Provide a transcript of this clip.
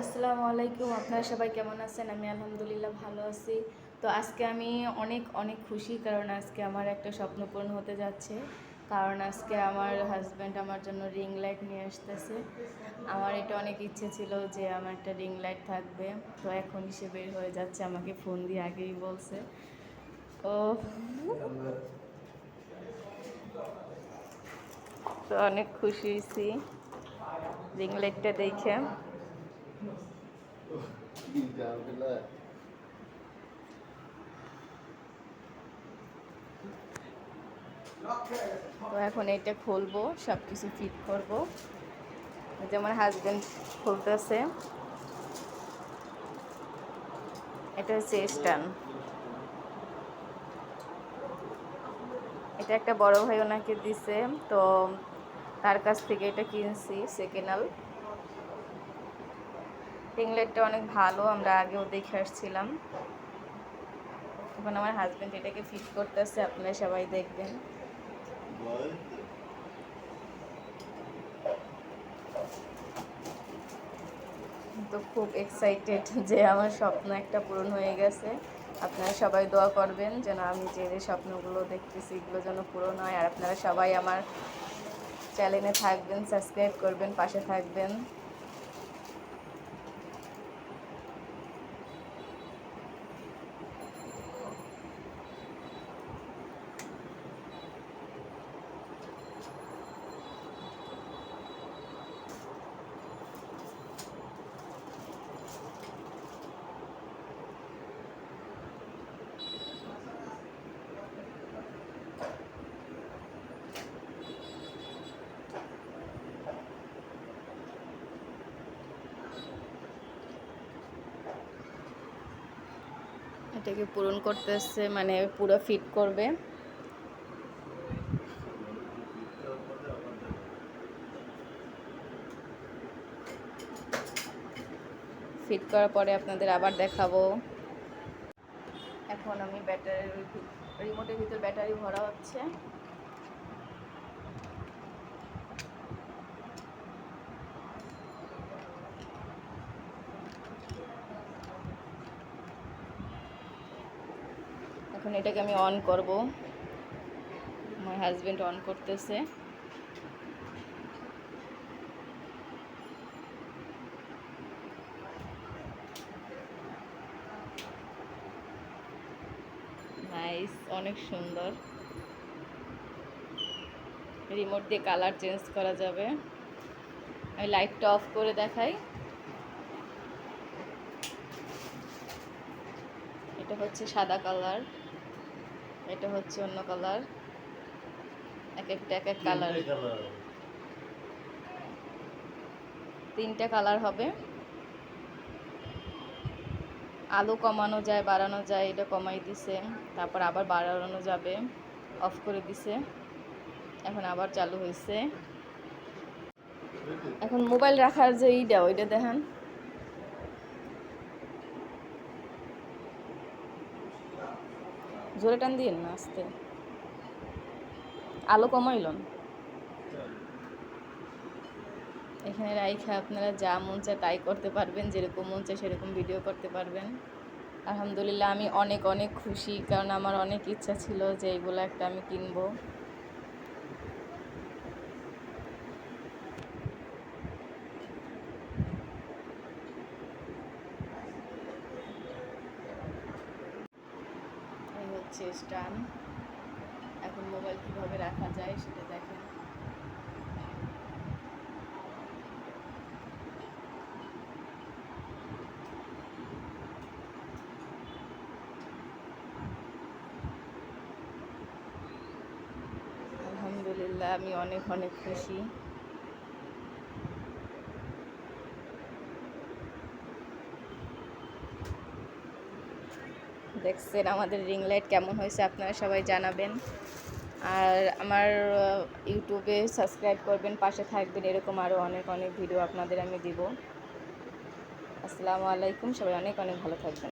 আসসালামু আলাইকুম, আপনারা সবাই কেমন আছেন? আমি আলহামদুলিল্লাহ ভালো আছি। তো আজকে আমি অনেক অনেক খুশি কারণ আজকে আমার একটা স্বপ্ন পূরণ হতে যাচ্ছে। কারণ আজকে আমার হাজব্যান্ড আমার জন্য রিং লাইট নিয়ে আসতেছে। আমার এটা অনেক ইচ্ছে ছিল যে আমার একটা রিং লাইট থাকবে। তো এখনই সে বের হয়ে যাচ্ছে, আমাকে ফোন দিয়ে আগেই বলছে। ও। তো অনেক খুশি হয়েছি। রিং লাইটটা দেখে। তো এখন এটা খুলবো সব কিছু ফিট করব। এই যে আমার হাজব্যান্ড খুলতেছে। এটা হচ্ছে স্ট্যান্ড এটা একটা বড় ভাই ওনাকে দিছে, তো তার কাছ থেকে এটা কিনছি সেকেন্ডাল রিংলাইটটা অনেক ভালো, আমরা আগেও দেখে আসছিলাম। এখন আমার হাজব্যান্ড এটাকে ফিট করতেছে, আপনারা সবাই দেখবেন। তো খুব এক্সাইটেড যে আমার স্বপ্ন একটা পূরণ হয়ে গেছে। আপনারা সবাই দোয়া করবেন যেন আমি যে যে স্বপ্নগুলো দেখতেছি, এগুলো যেন পূরণ হয়। আর আপনারা সবাই আমার চ্যানেলে থাকবেন সাবস্ক্রাইব করবেন, পাশে থাকবেন। এটাকে পূরণ করতেছে মানে পুরো ফিট করবে। ফিট করার পরে আপনাদের আবার দেখাবো। এখন আমি ব্যাটারি রিমোটের ভিতর ব্যাটারি ভরা হচ্ছে। এখন এটাকে আমি অন করব। আমার হাজবেন্ড অন করতেছে। নাইস অনেক সুন্দর। রিমোট দিয়ে কালার চেঞ্জ করা যাবে। আমি লাইটটা অফ করে দেখাই। এটা হচ্ছে সাদা কালার এটা হচ্ছে অন্য কালার। এক একটা এক এক কালার। তিনটা কালার হবে। আলো কমানো যায় বাড়ানো যায় এটা কমাই দিছে। তারপর আবার বাড়ানো যাবে অফ করে দিছে। এখন আবার চালু হয়েছে এখন মোবাইল রাখার যে এইটা ওইটা দেখেন। জোরে টান দিন না, আস্তে। আলো কমাইল এখানে রাইখা, আপনারা যা মন চায় তাই করতে পারবেন, যেরকম মন চায় সেরকম ভিডিও করতে পারবেন। আলহামদুলিল্লাহ, আমি অনেক অনেক খুশি, কারণ আমার অনেক ইচ্ছা ছিল যে এইগুলো একটা আমি কিনবো। হচ্ছে স্টান এখন মোবাইল কীভাবে রাখা যায় সেটা দেখেন। আলহামদুলিল্লাহ আমি অনেক অনেক খুশি। দেখছেন আমাদের রিং লাইট কেমন হয়েছে আপনারা সবাই জানাবেন। আর আমার ইউটিউবে সাবস্ক্রাইব করবেন, পাশে থাকবেন, এরকম আরও অনেক অনেক ভিডিও আপনাদের আমি দিব। আসসালামু আলাইকুম, সবাই অনেক অনেক ভালো থাকবেন।